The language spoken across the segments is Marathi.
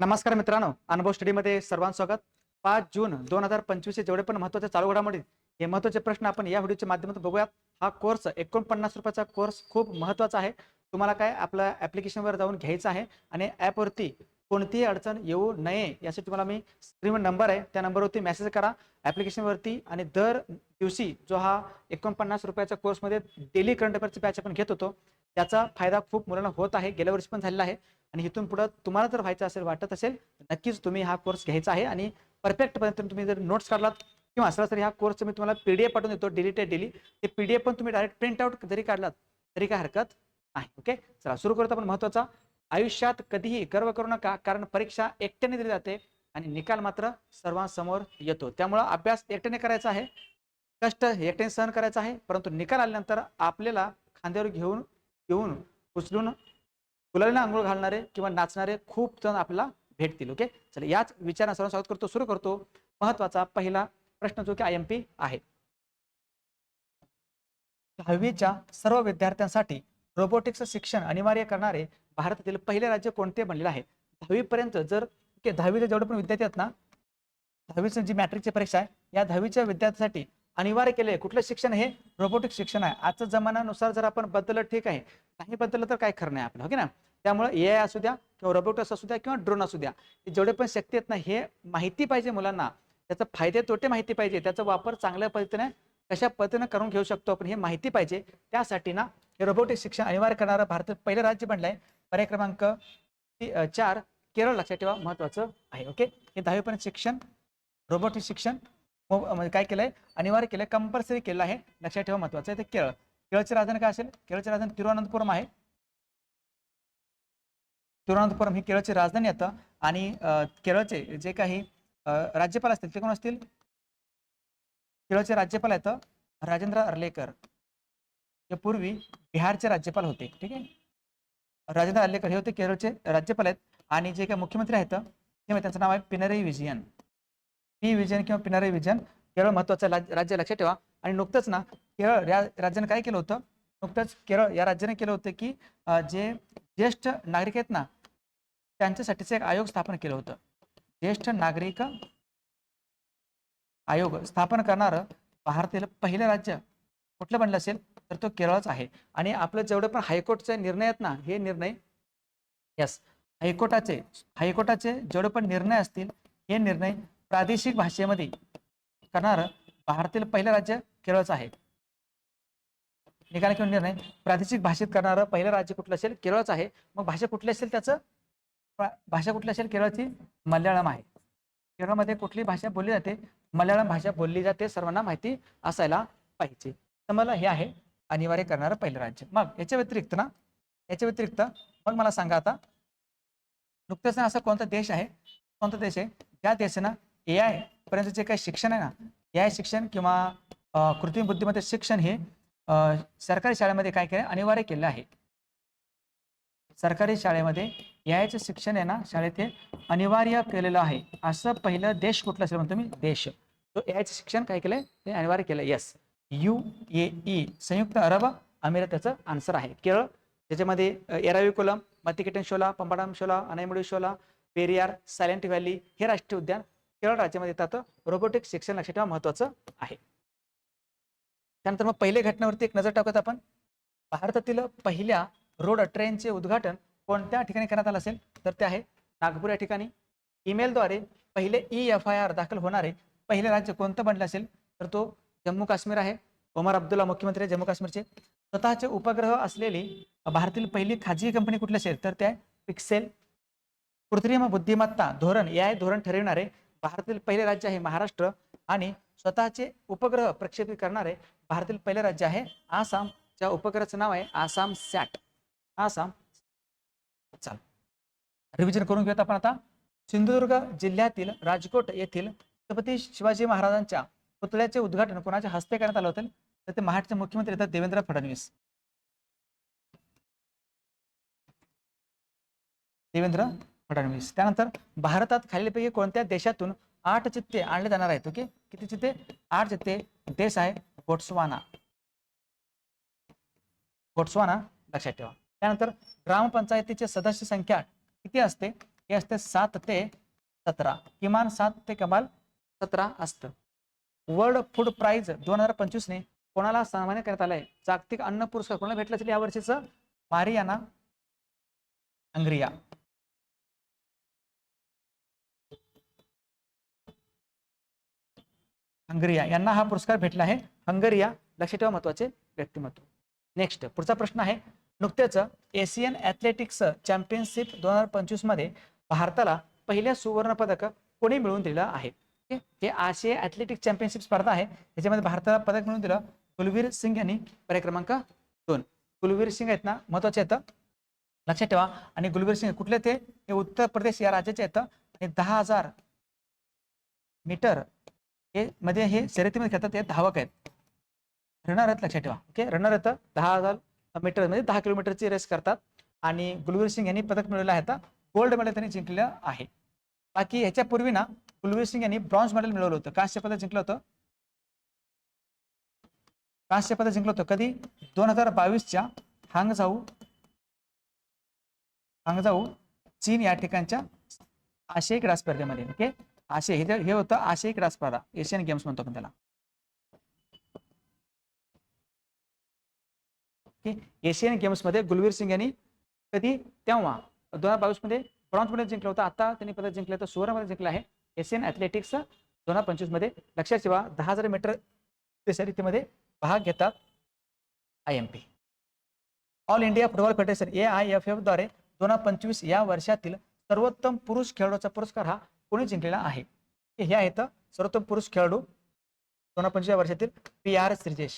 नमस्कार मित्रांनो अनुभव स्टडीमध्ये सर्वांचं स्वागत. पाच जून दोन हजार पंचवीसचे जेवढे पण महत्त्वाचे चालू घडामोडी हे महत्त्वाचे प्रश्न आपण या व्हिडिओच्या माध्यमातून बघूयात. हा कोर्स एकोणपन्नास रुपयाचा कोर्स खूप महत्त्वाचा आहे. तुम्हाला काय आपल्या ॲप्लिकेशनवर जाऊन घ्यायचं आहे आणि ॲपवरती कोणतीही अडचण येऊ नये यासाठी तुम्हाला मी स्क्रीनवर नंबर आहे त्या नंबरवरती मेसेज करा. ॲप्लिकेशनवरती आणि दर दिवशी जो हा एकोणपन्नास रुपयाच्या कोर्समध्ये डेली करंट अफेअरची बॅच आपण घेत होतो त्याचा फायदा खूप मुलांना होत आहे. गेल्या वर्षी पण झालेला आहे. आणि इथून पुढं तुम्हाला जर व्हायचं असेल वाटत असेल तर नक्कीच तुम्ही हा कोर्स घ्यायचा आहे आणि परफेक्टपर्यंत तुम्ही जर नोट्स काढलात किंवा सरासरी हा कोर्स मी तुम्हाला पी डी एफ पाठवून देतो डिलीटेड डेली ते पी डी एफ पण तुम्ही डायरेक्ट प्रिंट आउट जरी काढलात तरी काय हरकत नाही ओके चला सुरू करतो आपण महत्त्वाचा. आयुष्यात कधीही गर्व करू नका कारण परीक्षा एकट्याने दिली जाते आणि निकाल मात्र सर्वांसमोर येतो. त्यामुळं अभ्यास एकट्याने करायचा आहे कष्ट एकट्याने सहन करायचा आहे परंतु निकाल आल्यानंतर आपल्याला खांद्यावर घेऊन घेऊन उचलून गुलालीला आंघोळ घालणारे किंवा नाचणारे खूप जण आपल्याला भेटतील ओके? चला याच विचारानुसार सर्व स्वागत करतो सुरू करतो. महत्त्वाचा पहिला प्रश्न जो की आय एम पी आहे. दहावीच्या सर्व विद्यार्थ्यांसाठी रोबोटिक्स शिक्षण अनिवार्य करणारे भारतातील पहिले राज्य कोणते बनलेले आहे? दहावीपर्यंत जर दहावीचे जेवढे पण विद्यार्थी आहेत ना दहावीचं जी मॅट्रिकची परीक्षा आहे या दहावीच्या विद्यार्थ्यासाठी अनिवार्य केले कुठलं शिक्षण हे रोबोटिक शिक्षण आहे. आजच्या जमान्यानुसार जर आपण बदललं ठीक आहे. नाही बदललं तर काय खरं नाही आपलं हो की ना त्यामुळे ए आय असू द्या किंवा रोबोटिक्स असू द्या किंवा ड्रोन असू द्या जेवढे पण शक्ती आहेत ना हे माहिती पाहिजे मुलांना. त्याचं फायदे तोटे माहिती पाहिजे. त्याचा वापर चांगल्या पद्धतीने कशा पद्धतीने करून घेऊ शकतो आपण हे माहिती पाहिजे. त्यासाठी ना हे रोबोटिक शिक्षण अनिवार्य करणारं भारतात पहिलं राज्य बनलं आहे पर्याय क्रमांक ती- चार केरळ लक्षात ठेवा महत्वाचं आहे ओके? हे दहावीपर्यंत शिक्षण रोबोटिक शिक्षण म्हणजे काय केलंय? अनिवार्य केलंय कंपल्सरी केलं आहे. लक्षात ठेवा महत्वाचं आहे ते केरळ केरळची राजधानी काय असेल? केरळची राजधानी तिरुवनंतपुरम आहे. तिरुवनंतपुरम ही केरळची राजधानी येतं आणि केरळचे जे काही राज्यपाल असतील ते कोण असतील? केरळचे राज्यपाल आहेत राजेंद्र अर्लेकर. हे पूर्वी बिहारचे राज्यपाल होते ठीक आहे? राजेंद्र अर्लेकर हे होते केरळचे राज्यपाल आहेत. आणि जे काही मुख्यमंत्री आहेत ते म्हणजे त्यांचं नाव आहे पिनरई विजयन. पी विजन किंवा पिनरई विजन केरळ महत्वाचं राज- राज्य लक्षात ठेवा. आणि नुकतंच ना केरळ या राज्याने काय केलं होतं? नुकतंच केरळ या राज्याने केलं होतं की जे ज्येष्ठ नागरिक आहेत ना त्यांच्यासाठीचं एक आयोग स्थापन केलं होतं. ज्येष्ठ नागरिक आयोग स्थापन करणारं भारतातील पहिलं राज्य कुठलं बनलं असेल तर तो केरळच आहे. आणि आपलं जेवढे पण हायकोर्टचे निर्णय आहेत ना हे निर्णय यस हायकोर्टाचे हायकोर्टाचे जेवढे पण निर्णय असतील हे निर्णय प्रादेशिक भाषेमध्ये करणारं भारतातील पहिलं राज्य केरळच आहे. निकाल किंवा निर्णय प्रादेशिक भाषेत करणारं पहिलं राज्य कुठलं असेल केरळच आहे. मग भाषा कुठली असेल त्याचं? भाषा कुठली असेल केरळची? मल्याळम आहे. केरळमध्ये कुठली भाषा बोलली जाते? मल्याळम भाषा बोलली जाते सर्वांना माहिती असायला पाहिजे. तर मला हे आहे अनिवार्य करणारं पहिलं राज्य. मग याच्या व्यतिरिक्त ना याच्या व्यतिरिक्त मग मला सांगा आता नुकतंच ना असा कोणता देश आहे? कोणता देश आहे? ज्या देशानं ए आय पर्यंत जे काही शिक्षण आहे ना ए आय शिक्षण किंवा कृत्रिम बुद्धिमत्ता शिक्षण हे सरकारी शाळेमध्ये काय केलं अनिवार्य केलं आहे. सरकारी शाळेमध्ये ए शिक्षण आहे ना शाळेत हे अनिवार्य केलेलं आहे. असं पहिलं देश कुठलं असेल म्हणतो मी? देश. तो यायचं शिक्षण काय केलंय? ते अनिवार्य केलं यस यू ए ई संयुक्त अरब अमिरात त्याचं आन्सर आहे. केरळ त्याच्यामध्ये एराविकुलम मतिकेटन शोला पंबाडाम शोला अनायमुडी शोला पेरियार सायलेंट व्हॅली हे राष्ट्रीय उद्यान केरळ राज्यामध्ये येतात. रोबोटिक शिक्षण लक्षात ठेवा महत्वाचं आहे. त्यानंतर मग पहिल्या घटनेवरती एक नजर टाकत आपण. भारतातील पहिल्या रोड ट्रेनचे उद्घाटन कोणत्या ठिकाणी करण्यात आलं असेल? तर ते आहे नागपूर या ठिकाणी. ईमेलद्वारे पहिले ई एफ आय आर दाखल होणारे पहिले राज्य कोणतं बनलं असेल? तर तो जम्मू काश्मीर आहे. ओमर अब्दुल्ला मुख्यमंत्री आहे जम्मू काश्मीरचे. स्वतःचे उपग्रह असलेली भारतातील पहिली खाजगी कंपनी कुठली असेल? तर ते आहे पिक्सेल कृत्रिम बुद्धिमत्ता धोरण या धोरण ठरविणारे भारतातील पहिले राज्य आहे महाराष्ट्र आणि स्वतःचे उपग्रह प्रक्षेपित करणारे भारतातील पहिले राज्य आहे आसाम. ज्या उपग्रहाचं नाव आहे आसाम सॅट. आसाम चाल. रिव्हिजन करून घेऊयात आपण आता. सिंधुदुर्ग जिल्ह्यातील राजकोट येथील छत्रपती शिवाजी महाराजांच्या पुतळ्याचे उद्घाटन कोणाच्या हस्ते करण्यात आलं होतं? तर ते महाराष्ट्राचे मुख्यमंत्री येतात देवेंद्र फडणवीस. देवेंद्र? फडणवीस. त्यानंतर भारतात खालीलपैकी कोणत्या देशातून आठ चित्ते आणले जाणार आहेत? ओके? किती चित्ते? आठ चित्ते देश आहे बोट्सवाना. बोट्सवाना लक्षात ठेवा. त्यानंतर ग्रामपंचायतीची सदस्य संख्या किती असते? हे असते सात ते सतरा. किमान सात ते कमाल सतरा असतं. वर्ल्ड फूड प्राईज दोन हजार पंचवीसने कोणाला सन्मानित करण्यात आलाय? जागतिक अन्न पुरस्कार कोणाला भेटला असेल? या वर्षीचं मारियाना अंग्रिया. हंगरिया. यांना हा पुरस्कार भेटला आहे. हंगरिया लक्ष ठेवा महत्त्वाचे व्यक्तिमत्व. नेक्स्ट पुढचा प्रश्न आहे. नुकतेच एशियन ॲथलेटिक्स चॅम्पियनशिप दोन हजार पंचवीसमध्ये भारताला पहिल्या सुवर्ण पदक कोणी मिळवून दिलं आहे? हे आशिया ॲथलेटिक चॅम्पियनशिप स्पर्धा आहे. त्याच्यामध्ये भारताला पदक मिळवून दिलं कुलवीर सिंग यांनी. पर्याय क्रमांक दोन. कुलवीर सिंग आहेत ना महत्त्वाचे येतं लक्षात ठेवा. आणि गुलवीर सिंग कुठले ते? हे उत्तर प्रदेश या राज्याचे येतं आणि दहा हजार मीटर हे मध्ये हे शर्यतीमध्ये खेळतात ते धावक आहेत. रणारथ लक्षात ठेवा. ओके? रणारथ दहा हजार मीटर म्हणजे दहा किलोमीटरची रेस करतात. आणि गुलवीर सिंग यांनी पदक मिळवलं आहे. आता गोल्ड मेडल त्यांनी जिंकलेलं आहे. बाकी ह्याच्यापूर्वी ना कुलवीर सिंग यांनी ब्रॉन्झ मेडल मिळवलं होतं. कांस्य पदक जिंकलं होतं. कांस्य पदक जिंकलं होतं. कधी? दोन हजार बावीसच्या हांगझाऊ हांगझाऊ चीन या ठिकाणच्या आशियाई क्रीडा स्पर्धेमध्ये. ओके? आशिया हे हे होतं आशियाई क्रीडा स्पर्धा एशियन गेम्स म्हणतो आपण त्याला. एशियन एशियन गेम्समध्ये गुलवीर सिंग यांनी कधी तेव्हा दोन हजार बावीसमध्ये ब्रॉन्झ मेडल जिंकलं होतं. आता त्यांनी पदक जिंकलं तर सुवर्ण जिंकलं आहे. एशियन ॲथलेटिक्स दोन हजार पंचवीसमध्ये लक्षात ठेवा दहा हजार मीटर शर्यतीमध्ये भाग घेतात I M P All India Football Federation A I F एफद्वारे दोन हजार पंचवीस या वर्षातील सर्वोत्तम पुरुष खेळाडूचा पुरस्कार हा कोणी जिंकलेला आहे. हे आहेत सर्वोत्तम पुरुष खेळाडू दोन हजार पंचवीस वर्षातील P R Sreejesh.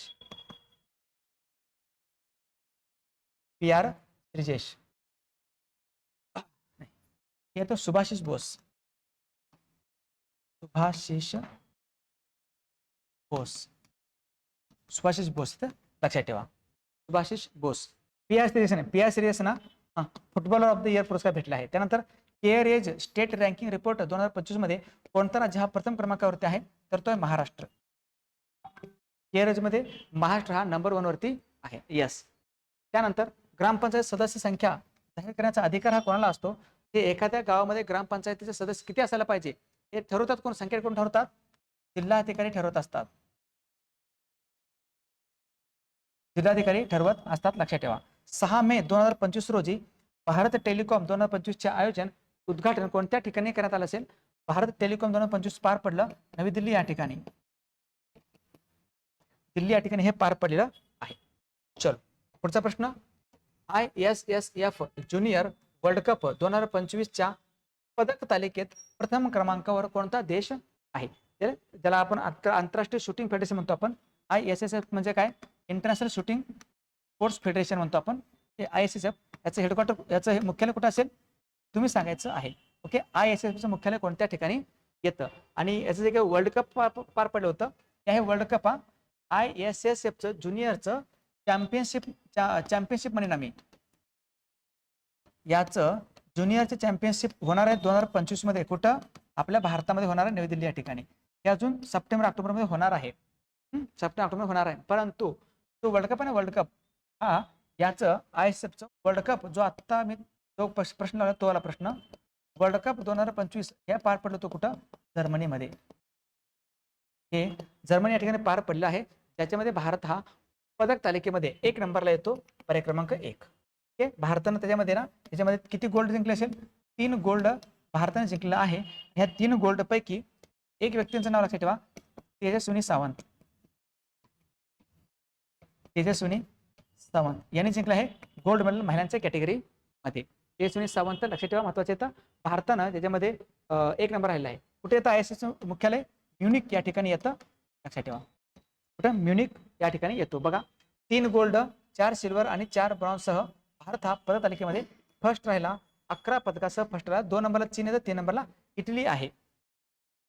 P R Sreejesh. हे येतं सुभाशिष बोस. सुभाशिष बोस. सुभाशिष बोस लक्षात ठेवा. Subhashish Bose. P R Sreejesh P R Sreejesh ना हा फुटबॉलर ऑफ द इयर पुरस्कार भेटला आहे. त्यानंतर care age state ranking report दोन हजार पंचवीसमध्ये कोणता राज्य हा प्रथम क्रमांकावरती आहे तर तो आहे महाराष्ट्र. केअर एजमध्ये महाराष्ट्र हा नंबर वन वरती आहे. यस त्यानंतर ग्रामपंचायत सदस्य संख्या जाहीर करण्याचा अधिकार हा कोणाला असतो? ते एखाद्या गावामध्ये ग्रामपंचायतीचे सदस्य किती असायला पाहिजे? हे ठरवतात कोण? संख्या कोण ठरवतात? जिल्हाधिकारी ठरवत असतात. जिल्हाधिकारी ठरवत असतात लक्षात ठेवा. सहा मे दोन हजार पंचवीस रोजी भारत टेलिकॉम दोन हजार पंचवीसचे आयोजन उद्घाटन कोणत्या ठिकाणी करण्यात आलं असेल? भारत टेलिकॉम दोन हजार पंचवीस पार पडलं. नवी दिल्ली या ठिकाणी. दिल्ली या ठिकाणी हे पार पडलेलं आहे. चल पुढचा प्रश्न. I S S F junior world cup दोन हजार पंचवीसच्या पदक तालिकेत प्रथम क्रमांकावर कोणता देश आहे? ज्याला आपण आंतरराष्ट्रीय शूटिंग फेडरेशन म्हणतो आपण. आय एस एस एफ म्हणजे काय? इंटरनॅशनल शूटिंग स्पोर्ट्स फेडरेशन म्हणतो आपण. हे आय एस एस एफ याचं हेडक्वार्टर याचं हे मुख्यालय कुठं असेल? तुम्ही सांगायचं आहे. ओके? आय एस एफचं मुख्यालय कोणत्या ठिकाणी येतं? आणि याचं जे काही वर्ल्ड कप पार पडलं होतं ते हे वर्ल्ड कप हा आय एस एस एफचं ज्युनियरचं चॅम्पियनशिप चॅम्पियनशिप म्हणेन आम्ही. याचं ज्युनियरचे चॅम्पियनशिप होणार आहे दोन हजार पंचवीसमध्ये. कुठं? आपल्या भारतामध्ये होणार आहे नवी दिल्ली या ठिकाणी. हे अजून सप्टेंबर ऑक्टोबरमध्ये होणार आहे. सप्टेंबर ऑक्टोबर होणार आहे. परंतु तो वर्ल्ड कप आहे ना वर्ल्ड कप? हा याचं आय एस एफचं वर्ल्ड कप जो आत्ता मी जो प्रश्न आला तो वाला प्रश्न. वर्ल्ड कप दोन हजार पंचवीस हे पार पडलं तो कुठं? जर्मनीमध्ये. हे जर्मनी या ठिकाणी पार पडलं आहे. ज्याच्यामध्ये भारत हा पदक तालिकेमध्ये एक नंबरला येतो. पर्याय क्रमांक एक. ओके? भारतानं त्याच्यामध्ये ना त्याच्यामध्ये किती गोल्ड जिंकले असेल? तीन गोल्ड भारताने जिंकलं आहे. ह्या तीन गोल्डपैकी एक व्यक्तींचं नाव लक्षात ठेवा. तेजस्विनी सावंत. तेजस्विनी सावंत. यांनी जिंकलं आहे गोल्ड मेडल महिलांच्या कॅटेगरी ते तेजस्विनी सावंत लक्षात ठेवा महत्त्वाचे येतं भारतानं त्याच्यामध्ये एक नंबर राहिला आहे. कुठे येतं आय एस एस मुख्यालय? म्युनिक या ठिकाणी येतं. लक्षात ठेवा. कुठं? म्युनिक या ठिकाणी येतो. बघा तीन गोल्ड चार सिल्वर आणि चार ब्रॉन्झसह भारत हा पद तालिकेमध्ये फर्स्ट राहिला. अकरा पदकासह फर्स्ट राहिला. दोन नंबरला चीन येतं तीन नंबरला इटली आहे.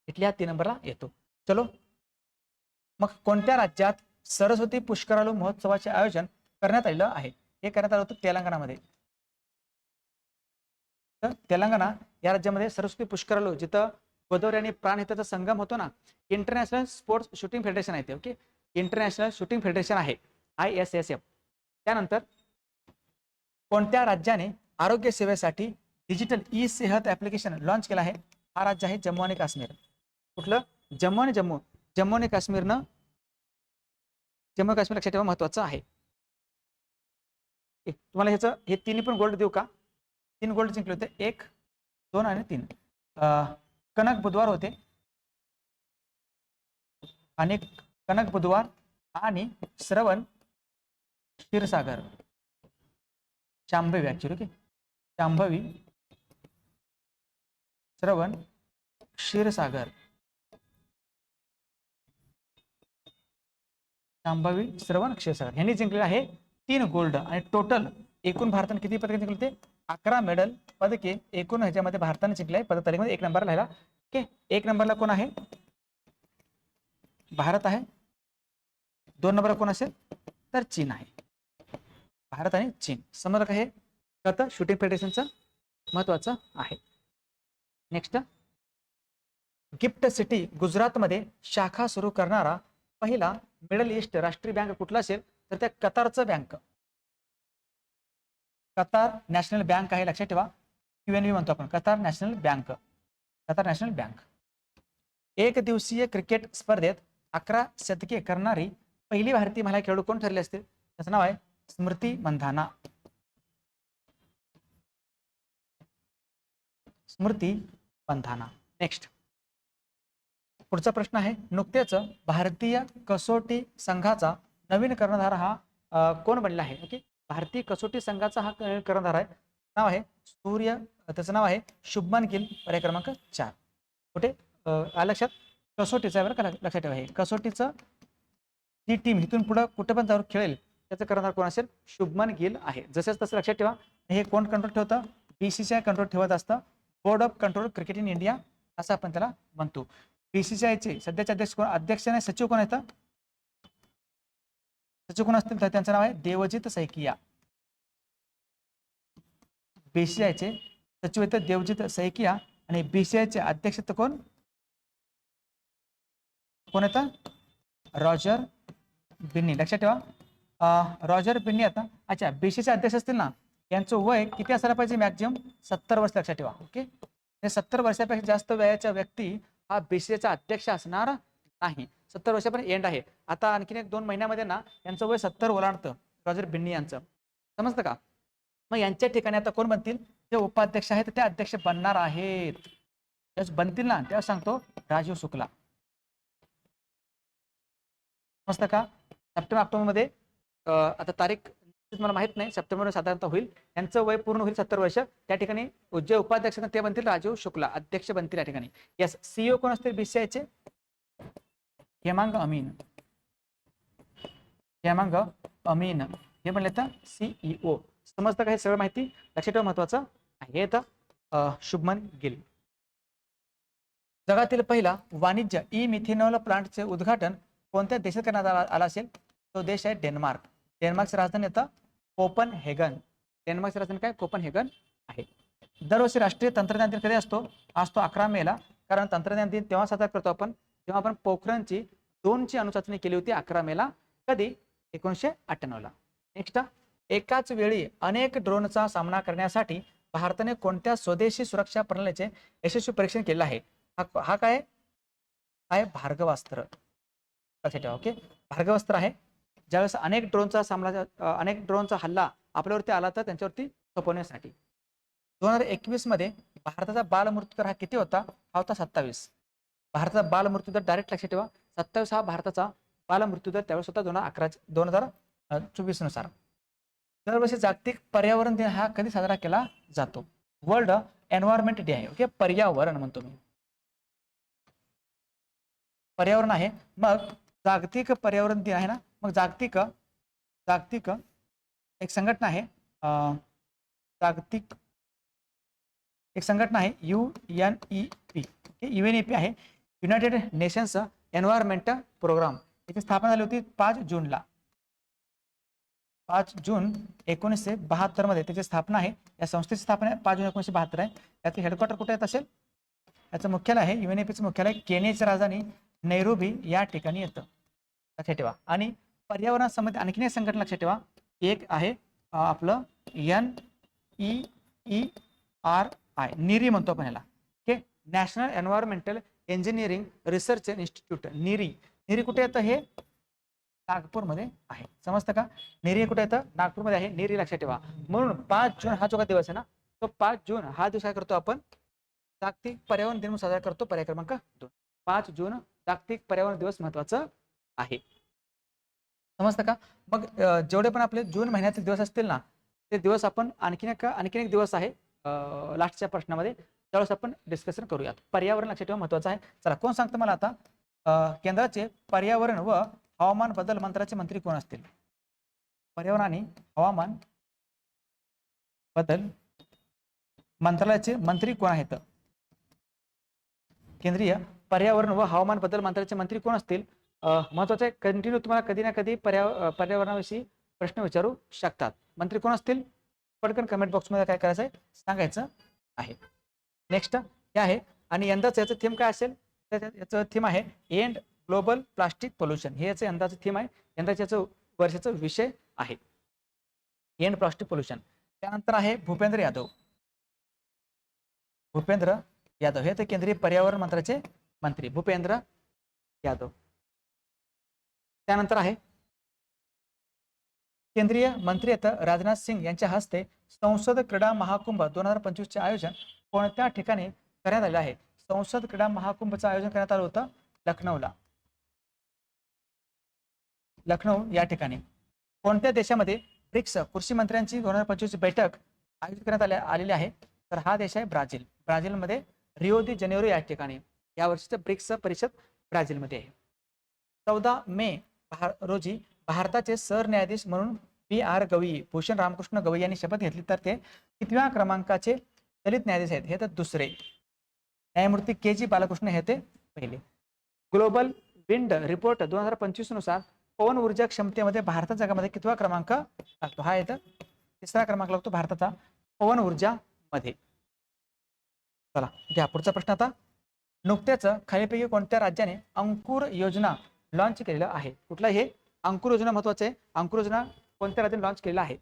इटली हा तीन नंबरला येतो. चलो. मग कोणत्या राज्यात सरस्वती पुष्करालू महोत्सवाचे आयोजन करण्यात आलेलं आहे? हे करण्यात आलं होतं तेलंगणामध्ये. तर तेलंगणा या राज्यामध्ये सरस्वती पुष्करालू जिथं गोदावरी आणि प्राणहिताचा संगम होतो ना इंटरनॅशनल स्पोर्ट्स शूटिंग फेडरेशन आहे ते ओके इंटरनॅशनल शूटिंग फेडरेशन आहे आय एस एस एफ त्यानंतर कोणत्या राज्याने आरोग्य सेवेसाठी digital e Sehat application launch केलं आहे? हा राज्य आहे जम्मू आणि काश्मीर. कुठलं? जम्मू आणि जम्मू. जम्मू आणि काश्मीरनं जम्मू आणि काश्मीर लक्षात ठेवा महत्वाचं आहे. तुम्हाला ह्याचं हे तिन्ही पण गोल्ड देऊ का? तीन गोल्ड जिंकले होते. एक दोन आणि तीन. कनक बुधवार होते. आणि कनक बुधवार आणि Shravan Kshirsagar. Shambhavi actually okay. Shambhavi Shravan Kshirsagar. Shambhavi Shravan Kshirsagar. यांनी जिंकले आहे तीन गोल्ड आणि टोटल एकूण भारताने किती पदक जिंकले ते अकरा मेडल पदके एकूण ह्याच्यामध्ये भारताने जिंकले आहे पदक तालिकेमध्ये एक नंबरला राहिला. ओके एक नंबरला कोण आहे? भारत आहे. दोन नंबरला कोण असेल? तर चीन आहे. भारत आणि चीन. समजलं का हे आता शूटिंग फेडरेशनचं महत्वाचं आहे. नेक्स्ट गिफ्ट सिटी गुजरातमध्ये शाखा सुरू करणारा पहिला मिडल ईस्ट राष्ट्रीय बँक कुठला असेल? तर त्या कतारचं बँक. कतार नॅशनल बँक आहे लक्षात ठेवा. क्यूएनबी म्हणतो आपण. Qatar National Bank. Qatar National Bank. एक दिवसीय क्रिकेट स्पर्धेत अकरा शतके करणारी पहिली भारतीय महिला खेळाडू कोण ठरले असतील? त्याचं नाव आहे स्मृती मंधाना. स्मृती मंधाना. नेक्स्ट पुढचा प्रश्न आहे. नुकतेच भारतीय कसोटी संघाचा नवीन कर्णधार हा कोण बनला आहे? ओके? भारतीय कसोटी संघाचा हा कर्णधार आहे. नाव आहे सूर्य त्याचं नाव आहे शुभमन गिल पर्याय क्रमांक चार. कुठे? लक्षात? कसोटीचं आहे बरं का? लक्षात ठेवा हे. कसोटीचं ती टीम इथून पुढं कुठं पण जाऊन खेळेल त्याचं कर्णधार कोण असेल? शुभमन गिल आहे. जसंच तसं लक्षात ठेवा हे कोण कंट्रोल ठेवतं? बीसीसीआय कंट्रोल ठेवत असतं. Board of control cricket in India असं आपण त्याला म्हणतो. बीसीसीआयचे सध्याचे अध्यक्ष कोण? अध्यक्ष आणि सचिव कोण आहेत? सचिव कोण असतील तर त्यांचं नाव आहे देवजित सैकिया. बीसीआयचे सचिव आहेत देवजित सैकिया आणि बीसीआयचे अध्यक्ष तर कोण? कोण येतं? रॉजर बिन्नी. लक्षात ठेवा. रॉजर बिन्नी आता. अच्छा बीसीचे अध्यक्ष असतील ना यांचं वय किती असायला पाहिजे मॅक्झिमम सत्तर वर्ष लक्षात ठेवा. ओके? म्हणजे सत्तर वर्षापेक्षा जास्त वयाच्या व्यक्ती हा बीसीएचा अध्यक्ष असणार नाही सत्तर वर्षापर्यंत एंड आहे. आता आणखीन एक दोन महिन्यामध्ये ना यांचं वय सत्तर ओलांडतं. रॉजर बिन्नी यांचं. समजतं का? मग यांच्या ठिकाणी आता कोण बनतील? जे उपाध्यक्ष आहेत ते अध्यक्ष बनणार आहेत. बनतील ना त्या सांगतो राजीव शुक्ला. समजतं का? सप्टेंबर ऑक्टोबरमध्ये आता तारीख मला माहीत नाही सप्टेंबर साधारणतः होईल. यांचं वय पूर्ण होईल सत्तर वर्ष. त्या ठिकाणी जे उपाध्यक्ष ते बनतील राजीव शुक्ला. अध्यक्ष बनतील या ठिकाणी. यस सीईओ कोण असतील? बीसीआयचे हेमांग अमीन. हेमांग अमीन. हे म्हणले तर सीईओ समजतं का हे सगळं माहिती? लक्षात ठेवा महत्वाचं. आहे हे येतं शुभमन गिल. जगातील पहिला वाणिज्य ई मिथेनॉल प्लांटचे उद्घाटन कोणत्या देशात करण्यात आला आला असेल? तो देश आहे डेन्मार्क. डेन्मार्कची राजधानी येतं कोपन हेगन डेन्मार्कची राजधानी काय? कोपन हेगन आहे. दरवर्षी राष्ट्रीय तंत्रज्ञान दिन कधी असतो? आज तो अकरा मेला. कारण तंत्रज्ञान दिन तेव्हा साजरा करतो आपण. जेव्हा आपण पोखरणची दोनची अनुचाचणी केली होती अकरा मेला कधी? एकोणीसशे अठ्ठ्याण्णवला. नेक्स्ट एकाच वेळी अनेक ड्रोनचा सामना करण्यासाठी भारताने कोणत्या स्वदेशी सुरक्षा प्रणालीचे यशस्वी परीक्षण केलं आहे? हा हा काय? आहे? भार्गवास्त्र. लक्षात ठेवा ओके भार्गवास्त्र आहे. ज्यावेळेस अनेक ड्रोनचा सामना अनेक ड्रोनचा हल्ला आपल्यावरती आला तर त्यांच्यावरती सोपवण्यासाठी. दोन हजार एकवीसमध्ये भारताचा बालमृत्यूदर हा किती होता? हा होता सत्तावीस. भारताचा बालमृत्यू दर डायरेक्ट लक्षात ठेवा. सत्तावीस हा भारताचा बालमृत्यू दर त्यावेळेस होता दोन हजार अकरा दोन हजार चोवीसनुसार दरवर्षी जागतिक पर्यावरण दिन हा कधी साजरा केला जातो? वर्ल्ड एन्व्हायरमेंट डे आहे ओके पर्यावरण म्हणतो मी. पर्यावरण आहे. मग जागतिक पर्यावरण दिन आहे ना? मग जागतिक जागतिक एक संघटना आहे अं, जागतिक एक संघटना आहे U N E P U N E P आहे. युनायटेड नेशन्स एन्व्हायरमेंट प्रोग्राम याची स्थापना झाली होती पाच जूनला. पाच जून एकोणीसशे बहात्तरमध्ये त्याची स्थापना आहे. या संस्थेची स्थापना आहे. पाच जून एकोणीसशे बहात्तर आहे. त्याचं हेडक्वार्टर कुठे येत असेल? याचं मुख्यालय आहे. युएनएपीचं मुख्यालय केनियाची राजधानी नैरोबी या ठिकाणी येतं. लक्षात ठेवा. आणि पर्यावरणासंबंधी आणखीन एक संघटना लक्षात ठेवा. एक आहे आपलं N E E R I NEERI म्हणतो आपण याला okay? National environmental engineering research institute NEERI. NEERI कुठे येतं हे? नागपूरमध्ये आहे. समजतं का? निरी कुठे येतं? नागपूरमध्ये आहे. निरी लक्षात ठेवा. म्हणून पाच जून हा जो का दिवस आहे ना तो पाच जून हा दिवस काय करतो आपण? जागतिक पर्यावरण दिन म्हणून साजरा करतो. पर्याय क्रमांक दोन. पाच जून जागतिक पर्यावरण दिवस महत्वाचं आहे. समजतं का? मग जेवढे पण आपले जून महिन्याचे दिवस असतील ना ते दिवस आपण आणखीन एक आणखीन एक दिवस आहे. लास्टच्या प्रश्नामध्ये त्यावेळेस आपण डिस्कशन करूयात. पर्यावरण लक्षात ठेवा महत्वाचं आहे. चला कोण सांगतं मला आता? केंद्राचे पर्यावरण व हवामान बदल मंत्राचे मंत्री कोण असतील? पर्यावरण आणि हवामान बदल मंत्रालयाचे मंत्री कोण आहेत? केंद्रीय पर्यावरण व हवामान बदल मंत्रालयाचे मंत्री कोण असतील? महत्त्वाचे महत्वाचं आहे कंटिन्यू तुम्हाला कधी ना कधी पर्या पर्यावरणाविषयी प्रश्न विचारू शकतात. मंत्री कोण असतील? पटकन कमेंट बॉक्समध्ये काय करायचं आहे सांगायचं आहे. नेक्स्ट हे आहे. आणि यंदाचं याचं थीम काय असेल? तर याचं थीम आहे एंड ग्लोबल प्लास्टिक पोल्युशन हे याचं यंदाचं थीम आहे. यंदाचं याचं वर्षाचा विषय आहे. एंड प्लास्टिक पोल्युशन त्यानंतर आहे भूपेंद्र यादव. भूपेंद्र यादव. हे तर केंद्रीय पर्यावरण मंत्र्याचे मंत्री. भूपेंद्र यादव. त्यानंतर आहे केंद्रीय मंत्री आता राजनाथ सिंग यांच्या हस्ते संसद क्रीडा महाकुंभ दोन हजार पंचवीसचे आयोजन कोणत्या ठिकाणी करण्यात आले आहे? संसद क्रीडा महाकुंभचं आयोजन करण्यात आलं होतं लखनौला. लखनौ या ठिकाणी. कोणत्या देशामध्ये ब्रिक्स कृषी मंत्र्यांची दोन हजार पंचवीस बैठक आयोजित करण्यात आल्या आलेली आहे? तर हा देश आहे ब्राझील. ब्राझीलमध्ये रिओ दि जनेरो या ठिकाणी. या वर्षीचं ब्रिक्स परिषद ब्राझीलमध्ये आहे. चौदा मे भार रोजी भारताचे सरन्यायाधीश म्हणून पी आर गवई भूषण रामकृष्ण गवई यांनी शपथ घेतली. तर ते कितव्या क्रमांकाचे दलित न्यायाधीश आहेत हे तर दुसरे. न्यायमूर्ती के जी बालकृष्ण हे ते पहिले. ग्लोबल विंड रिपोर्ट दोन हजार पंचवीसनुसार पवन ऊर्जा क्षमतेमध्ये भारतात जगामध्ये कितवा क्रमांक लागतो? हा येतं तिसरा क्रमांक लागतो भारताचा पवन ऊर्जा मध्ये. चला घ्या पुढचा प्रश्न आता. नुकत्याच खालीपैकी कोणत्या राज्याने अंकुर योजना लॉन्च केलेलं आहे? कुठलं हे? अंकुर योजना महत्वाचं आहे. अंकुर योजना कोणत्या राज्याने लॉन्च केलेला आहे?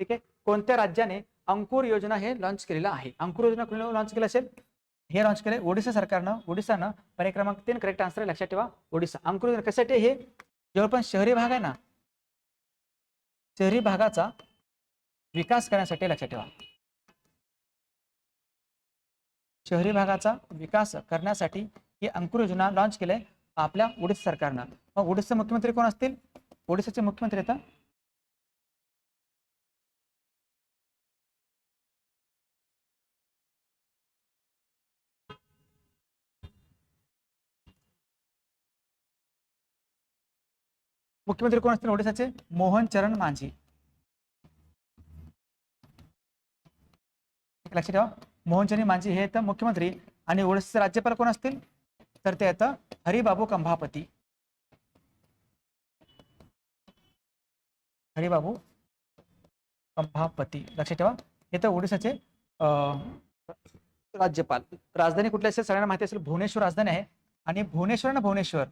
ठीक आहे? कोणत्या राज्याने अंकुर योजना हे लॉन्च केलेलं आहे? अंकुर योजना कोणी लॉन्च केलं असेल? हे लॉन्च केले ओडिशा सरकारनं. ओडिसानं पर्याय क्रमांक तीन करेक्ट आन्सर आहे. लक्षात ठेवा ओडिसा. अंकुर योजना कशासाठी हे जेव्हा पण शहरी भाग आहे ना? शहरी भागाचा विकास करण्यासाठी लक्षात ठेवा. शहरी भागाचा विकास करण्यासाठी ही अंकुर योजना लॉन्च केले आपल्या ओडिशा सरकारनं. मग ओडिशाचे मुख्यमंत्री कोण असतील? ओडिशाचे मुख्यमंत्री आता मुख्यमंत्री कोण असतील? ओडिशाचे मोहन चरण मांझी. एक लक्षात ठेवा. मोहन चरण मांझी हे येतं मुख्यमंत्री आणि ओडिशाचे राज्यपाल कोण असतील? तर ते येतं हरिबाबू कंभापती. हरिबाबू कंभापती. लक्षात ठेवा. हे तर ओडिशाचे राज्यपाल. राजधानी कुठली असेल? सगळ्यांना माहिती असेल भुवनेश्वर राजधानी आहे. आणि भुवनेश्वर ना भुवनेश्वर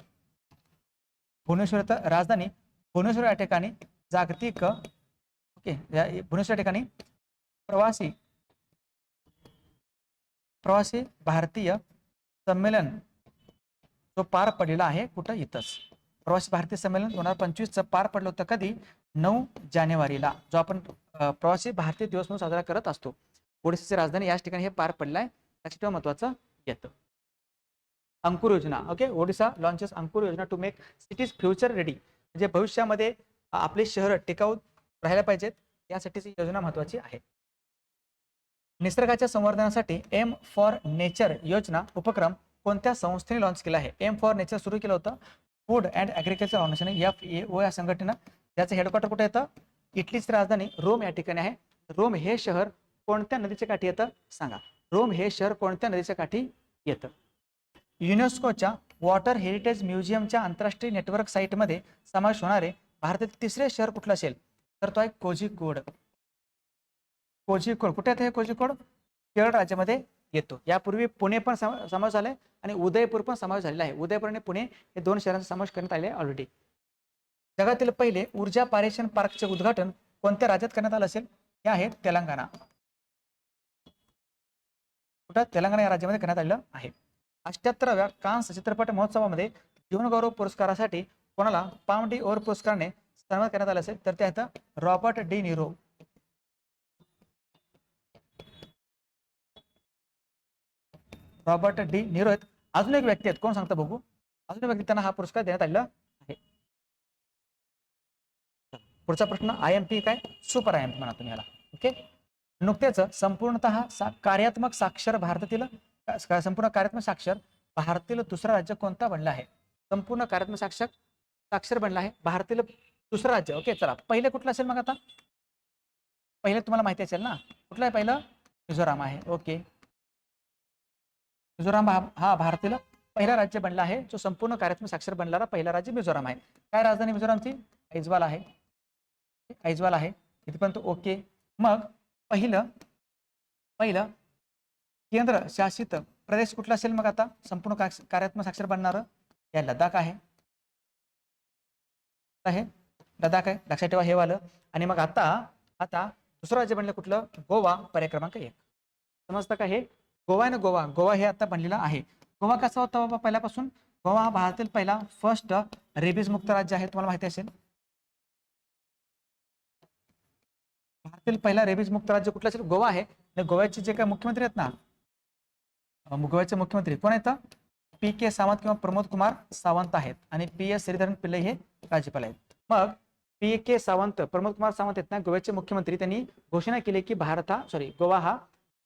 भुवनेश्वर राजधानी भुवनेश्वर या ठिकाणी जागतिक ओके भुवनेश्वर या ठिकाणी प्रवासी प्रवासी भारतीय संमेलन जो पार पडलेला आहे कुठं? इथंच. प्रवासी भारतीय संमेलन दोन हजार पंचवीसचं पार पडलं होतं कधी? नऊ जानेवारीला जो आपण प्रवासी भारतीय दिवस म्हणून साजरा करत असतो. ओडिशाची राजधानी याच ठिकाणी हे पार पडलं आहे लक्षात ठेवा महत्वाचं येतं. अंकुर योजना ओके ओडिसा लॉन्चेस अंकुर योजना to make cities future ready म्हणजे भविष्यामध्ये आपले शहर टिकाऊ राहायला पाहिजेत यासाठीची योजना महत्वाची आहे. निसर्गाच्या संवर्धनासाठी एम फॉर नेचर योजना उपक्रम कोणत्या संस्थेने लॉन्च केला आहे? एम फॉर नेचर सुरू केलं होतं. Food and agriculture foundation F A O या संघटनेनं. ज्याचं हेडक्वार्टर कुठे येतं? इटलीची राजधानी रोम या ठिकाणी आहे. रोम हे शहर कोणत्या नदीच्या काठी येतं? सांगा. रोम हे शहर कोणत्या नदीच्या काठी येतं? युनेस्कोच्या वॉटर हेरिटेज म्युझियमच्या आंतरराष्ट्रीय नेटवर्क साईटमध्ये समावेश होणारे भारतातील तिसरे शहर कुठलं असेल? तर तो आहे कोझिकोड. कोझिकोड. कुठे आहे हे कोझिकोड? केरळ राज्यामध्ये येतो. यापूर्वी पुणे पण सम- समावेश आहे आणि उदयपूर पण समावेश झालेला आहे. उदयपूर आणि पुणे हे दोन शहरांचा समावेश करण्यात आले आहे ऑलरेडी जगातील पहिले ऊर्जा पारेषण पार्कचे उद्घाटन कोणत्या राज्यात करण्यात आलं असेल? हे आहे तेलंगणा. कुठं? तेलंगणा या राज्यामध्ये करण्यात आलेलं आहे. अष्ट्याहत्तराव्या कान्स चित्रपट महोत्सवामध्ये जीवनगौरव पुरस्कारासाठी कोणाला पाम डी ओर पुरस्काराने सन्मानित करण्यात आले असेल तर ते आहेत Robert De Niro. Robert De Niro आहेत. अजून एक व्यक्ती आहेत. कोण सांगता बघू? अजून एक व्यक्ती त्यांना हा पुरस्कार देण्यात आलेला आहे. पुढचा प्रश्न आय एम पी काय? सुपर आय एम पी म्हणा तुम्ही याला ओके नुकतेच संपूर्णतः सा कार्यात्मक साक्षर भारतातील संपूर्ण कार्यात्मक साक्षर भारतातील दुसरा राज्य कोणता बनला आहे? संपूर्ण कार्यात्मक साक्षर साक्षर बनला आहे भारतातील दुसरं राज्य. ओके चला. पहिले कुठलं असेल मग आता? पहिले तुम्हाला माहिती असेल ना? कुठलं आहे पहिलं? मिझोराम आहे. ओके. मिझोराम हा हा भारतातील पहिला राज्य बनला आहे. जो संपूर्ण कार्यात्मक साक्षर बनणारा पहिला राज्य मिझोराम आहे. काय राजधानी मिझोरामची? ऐजवाल आहे. ऐजवाल आहे. इथपर्यंत ओके. मग पहिलं पहिलं केंद्र शासित प्रदेश कुठला असेल मग आता? संपूर्ण कार्यात्मक साक्षर बनणार? या लडाख आहे. आहे लडाख आहे. लक्षात ठेवा हे वालं. आणि मग आता आता दुसरं राज्य बनलं कुठलं? गोवा पर्याय क्रमांक एक. समजतं का हे? गोवा आहे ना गोवा. गोवा हे आता बनलेलं आहे. गोवा कसा होता बाबा पहिल्यापासून? गोवा हा भारतातील पहिला फर्स्ट रेबीज मुक्त राज्य आहे. तुम्हाला माहिती असेल. भारतातील पहिला रेबीज मुक्त राज्य कुठलं असेल? गोवा आहे. गोव्याचे जे काही मुख्यमंत्री आहेत ना गोव्याचे मुख्यमंत्री कोण आहेत? पी के सावंत किंवा प्रमोद कुमार सावंत आहेत आणि पी एस श्रीधरन पिल्ले हे राज्यपाल आहेत. मग पी के सावंत प्रमोद कुमार सावंत आहेत ना गोव्याचे मुख्यमंत्री. त्यांनी घोषणा केली की भारत हा सॉरी गोवा हा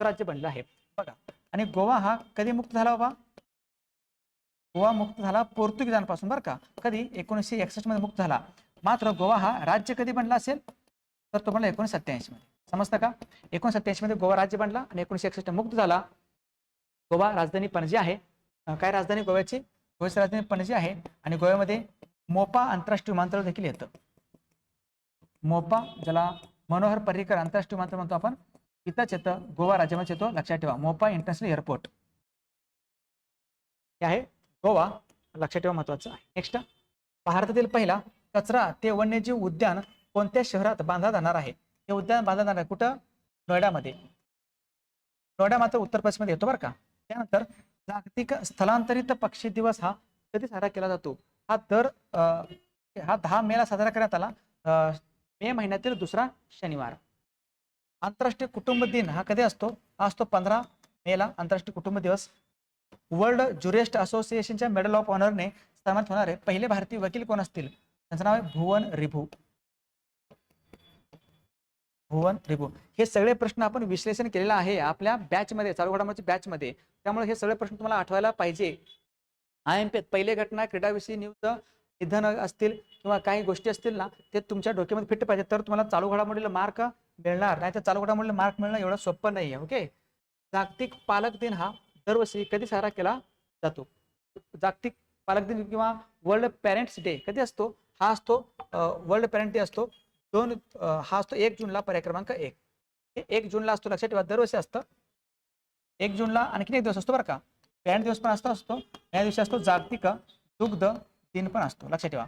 राज्य बनला आहे. बघा आणि गोवा हा कधी मुक्त झाला बाबा? गोवा मुक्त झाला पोर्तुगीजांपासून बरं का. कधी? एकोणीसशे एकसष्टमध्ये मुक्त झाला. मात्र गोवा हा राज्य कधी बनला असेल? तर तो बनला एकोणीसशे सत्याऐंशी मध्ये. समजतं का? एकोणीसशे सत्याऐंशी मध्ये गोवा राज्य बनला आणि एकोणीसशे एकसष्ट मुक्त झाला. गोवा राजधानी पणजी आहे. काय राजधानी? गोव्याची? गोव्याची राजधानी पणजी आहे आणि गोव्यामध्ये मोपा आंतरराष्ट्रीय विमानतळ देखील येतं. मोपा ज्याला मनोहर पर्रिकर आंतरराष्ट्रीय विमानतळ म्हणतो आपण इथंच येतं. गोवा राज्यामध्ये येतो. लक्षात ठेवा. Mopa international airport. हे आहे गोवा. लक्षात ठेवा महत्वाचं आहे नेक्स्ट भारतातील पहिला कचरा ते वन्यजीव उद्यान कोणत्या शहरात बांधला जाणार आहे? हे उद्यान बांधलं जाणार आहे कुठं? नोएडामध्ये. नोएडा मात्र उत्तर प्रदेशमध्ये येतो बरं का? त्यानंतर जागतिक स्थलांतरित पक्षी दिवस हा कधी साजरा केला जातो? हा दर अं, हा दहा मेला साजरा करण्यात आला अं, मे महिन्यातील दुसरा शनिवार. आंतरराष्ट्रीय कुटुंब दिन हा कधी असतो? हा असतो पंधरा मेला आंतरराष्ट्रीय कुटुंब दिवस. वर्ल्ड ज्युरिस्ट असोसिएशनच्या मेडल ऑफ ऑनरने सन्मानित होणारे पहिले भारतीय वकील कोण असतील? त्यांचं नाव आहे भुवन रिभू. भुवन त्रिभुवन. हे सगळे प्रश्न आपण विश्लेषण केलेलं आहे आपल्या बॅचमध्ये चालू घडामोडीच्या बॅचमध्ये त्यामुळे हे सगळे प्रश्न तुम्हाला आठवायला पाहिजे. आय एम पी पहिले घटना क्रीडाविषयी न्यूज निधन असतील किंवा काही गोष्टी असतील ना ते तुमच्या डोक्यामध्ये फिट पाहिजे. तर तुम्हाला चालू घडामोडीला मार्क मिळणार. नाही तर चालू घडामोडीला मार्क मिळणं एवढं सोपं नाही आहे ओके जागतिक पालक दिन हा दरवर्षी कधी साजरा केला जातो? जागतिक पालक दिन किंवा वर्ल्ड पॅरेंट्स डे कधी असतो? हा असतो वर्ल्ड पॅरेंट डे असतो. दोन हा असतो एक जूनला पर्याय क्रमांक एक. हे एक जूनला असतो लक्षात ठेवा दरवर्षी असतं. एक जूनला आणखीन एक दिवस असतो बरं का. पॅरेंट दिवस पण असतो असतो. या दिवशी असतो जागतिक दुग्ध दिन पण असतो लक्षात ठेवा.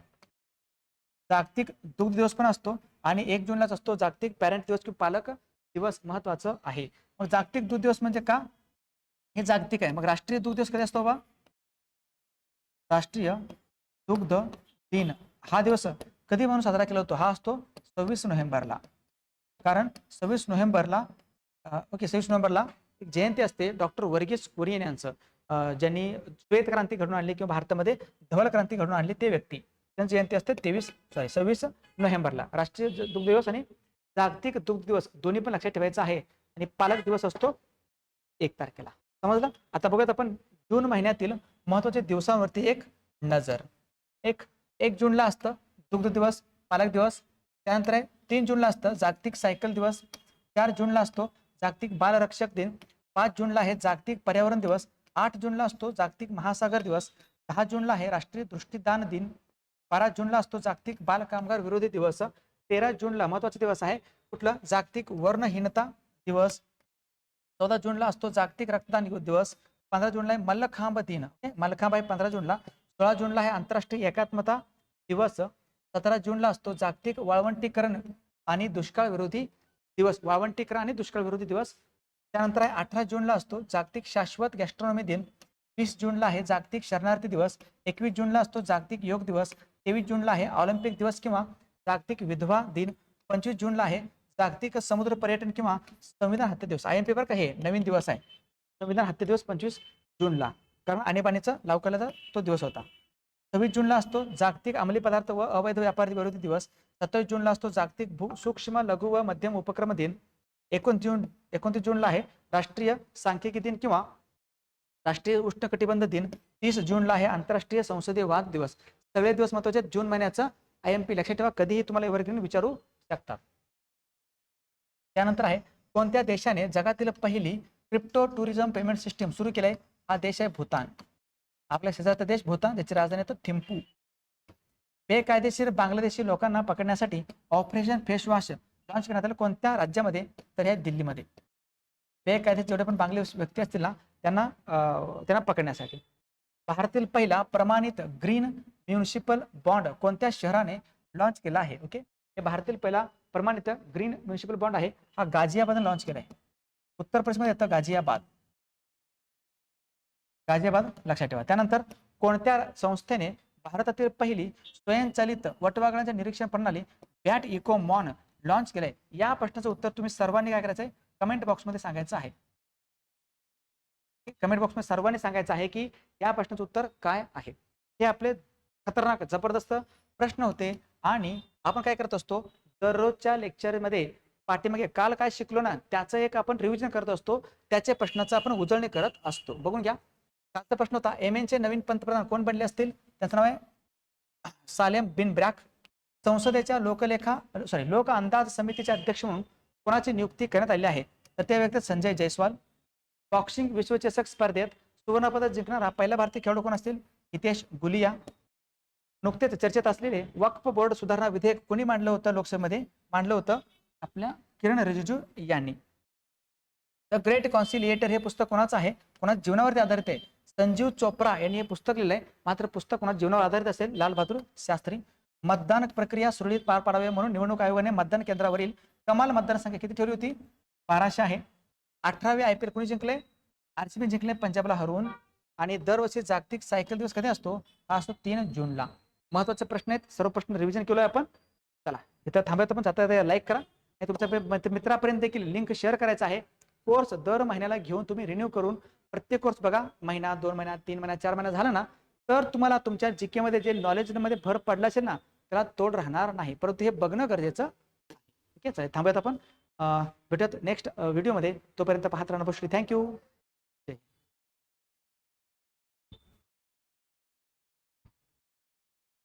जागतिक दुग्ध दिवस पण असतो आणि एक जूनलाच असतो जागतिक पॅरेंट दिवस किंवा पालक दिवस महत्वाचं आहे. मग जागतिक दूध दिवस म्हणजे का? हे जागतिक आहे. मग राष्ट्रीय दूध दिवस कधी असतो बा? राष्ट्रीय दुग्ध दिन. हा दिवस कधी म्हणून साजरा केला होतो? हा असतो सव्वीस नोव्हेंबरला. कारण सव्वीस नोव्हेंबरला ओके सव्वीस नोव्हेंबरला एक जयंती असते. डॉक्टर वर्गीस कुरियन यांचं. ज्यांनी श्वेत क्रांती घडून आणली किंवा भारतामध्ये धवल क्रांती घडून आणली ते व्यक्ती. त्यांची जयंती असते तेवीस सॉरी सव्वीस नोव्हेंबरला. राष्ट्रीय दुग्ध दिवस आणि जागतिक दुग्ध दिवस. दोन्ही पण लक्षात ठेवायचं आहे. आणि पालक दिवस असतो एक तारखेला. समजलं? आता बघूयात आपण जून महिन्यातील महत्त्वाच्या दिवसांवरती एक नजर. एक एक जूनला असतं. दुग्ध दिवस पालक दिवस त्यानंतर आहे तीन जूनला असतं जागतिक सायकल दिवस. चार जूनला असतो जागतिक बालरक्षक दिन. पाच जूनला आहे जागतिक पर्यावरण दिवस. आठ जूनला असतो जागतिक महासागर दिवस. दहा जूनला आहे राष्ट्रीय दृष्टीदान दिन. बारा जूनला असतो जागतिक बाल कामगार विरोधी दिवस. तेरा जूनला महत्त्वाचा दिवस आहे. कुठला? जागतिक वर्णहीनता दिवस. चौदा जूनला असतो जागतिक रक्तदान दिवस. पंधरा जूनला आहे मल्लखांब दिन. मल्लखांब आहे पंधरा जूनला. सोळा जूनला आहे आंतरराष्ट्रीय एकात्मता दिवस. सतरा जूनला असतो. जागतिक वाळवंटीकरण आणि दुष्काळ विरोधी दिवस. वाळवंटीकरण आणि दुष्काळ विरोधी दिवस. त्यानंतर आहे अठरा जूनला असतो. जागतिक शाश्वत गॅस्ट्रॉनॉमी दिन. वीस जूनला आहे जागतिक शरणार्थी दिवस. एकवीस जूनला असतो जागतिक योग दिवस. तेवीस जूनला आहे ऑलिम्पिक दिवस किंवा जागतिक विधवा दिन. पंचवीस जूनला आहे जागतिक समुद्र पर्यटन किंवा संविधान हत्या दिवस. आय एम पेपर का हे नवीन दिवस आहे. संविधान हत्या दिवस पंचवीस जूनला. कारण आणीबाणीचा लावकाला तो दिवस होता. सव्वीस जूनला असतो. जागतिक अंमली पदार्थ व अवैध व्यापार विरोधी दिवस. सत्तावीस जूनला असतो. जागतिक भू सूक्ष्म लघु व मध्यम उपक्रम दिन. एकोणतीस जून एकोणतीस जूनला आहे राष्ट्रीय सांख्यिकी दिन किंवा राष्ट्रीय उष्णकटिबंध दिन. तीस जूनला आहे आंतरराष्ट्रीय संसदीय वाद दिवस. सगळे दिवस महत्त्वाचे जून महिन्याचा आय एम पी लक्षात ठेवा. कधीही तुम्हाला वर्ग विचारू शकतात त्यानंतर आहे कोणत्या देशाने जगातील पहिली क्रिप्टो टुरिझम पेमेंट सिस्टीम सुरू केलंय? हा देश आहे भूतान. आपल्या शेजारचा देश भूतान त्याची राजधानी तो थिंपू बेकायदेशीर बांगलादेशी लोकांना पकडण्यासाठी ऑपरेशन फेस वॉश लॉन्च करण्यात आलं. कोणत्या राज्यामध्ये? तर हे दिल्लीमध्ये. बेकायदेशीर जेवढे पण बांगले व्यक्ती असतील ना त्यांना त्यांना पकडण्यासाठी. भारतातील पहिला प्रमाणित ग्रीन म्युनिसिपल बॉन्ड कोणत्या शहराने लॉन्च केला आहे? ओके हे भारतातील पहिला प्रमाणित ग्रीन म्युनिसिपल बॉन्ड आहे. हा गाझियाबादने लॉन्च केला आहे उत्तर प्रदेशमध्ये येतं गाझियाबाद. गाझियाबाद लक्षात ठेवा. त्यानंतर कोणत्या संस्थेने भारतातील पहिली स्वयंचलित वटवागणांचे निरीक्षण प्रणाली बॅट इको मॉन लॉन्च केलंय? या प्रश्नाचं उत्तर तुम्ही सर्वांनी काय करायचंय? कमेंट बॉक्समध्ये सांगायचं आहे. कमेंट बॉक्समध्ये सर्वांनी सांगायचं आहे की या प्रश्नाचं उत्तर काय आहे? हे आपले खतरनाक जबरदस्त प्रश्न होते आणि आपण काय करत असतो? दररोजच्या लेक्चरमध्ये पाठीमागे काल काय शिकलो ना त्याचं एक आपण रिव्हिजन करत असतो. त्याच्या प्रश्नाचं आपण उजळणी करत असतो. बघून घ्या. कालचा प्रश्न होता एम नवीन पंतप्रधान कोण बनले असतील? त्यांचं नाव आहे सालेम बिन ब्रॅक. संसदेच्या लोकलेखा सॉरी लोक अंदाज समितीचे अध्यक्ष म्हणून कोणाची नियुक्ती करण्यात आली आहे? तर त्या व्यक्ती संजय जयस्वाल बॉक्सिंग विश्वचषक स्पर्धेत सुवर्णपदक जिंकणारा पहिला भारतीय खेळाडू कोण असतील? हितेश गुलिया. नुकतेच चर्चेत असलेले वक्फ बोर्ड सुधारणा विधेयक कोणी मांडलं होतं लोकसभेमध्ये? मांडलं होतं आपल्या किरण रिजिजू यांनी. द ग्रेट कॉन्सिलिएटर हे पुस्तक कोणाचं आहे? कोणाच्या जीवनावरती आधारित आहे? संजीव चोप्रा यांनी हे पुस्तक लिहिलंय. मात्र पुस्तक कोणा जीवनावर आधारित असेल? लाल बहादूर शास्त्री. मतदान प्रक्रिया सुरळीत पार पाडावी म्हणून निवडणूक आयोगाने मतदान केंद्रावरील कमाल मतदान संख्या किती ठेवली होती? बाराशे आहे. अठरावे आय पी एल कोणी जिंकले? आरसीबी जिंकले पंजाबला हरवून. आणि दरवर्षी जागतिक सायकल दिवस कधी असतो? हा असतो तीन जूनला. महत्त्वाचे प्रश्न आहेत. सर्व प्रश्न रिव्हिजन केलोय आपण. चला इथं थांबायचं पण जाता लाईक करा. तुमच्या मित्र- मित्रापर्यंत देखील लिंक शेअर करायचा आहे. कोर्स दर महिन्याला घेऊन तुम्ही रिन्यू करून प्रत्येक कोर्स बघा महिना दोन महिना तीन महिना चार महिना झाला ना तर तुम्हाला तुमच्या जीके मध्ये जे नॉलेजमध्ये भर पडला असेल ना त्याला तोड राहणार नाही. परंतु हे बघणं गरजेचं ठीक आहे चालेल थांबूयात आपण. भेटत नेक्स्ट व्हिडिओमध्ये तोपर्यंत पाहत राहणं थँक्यू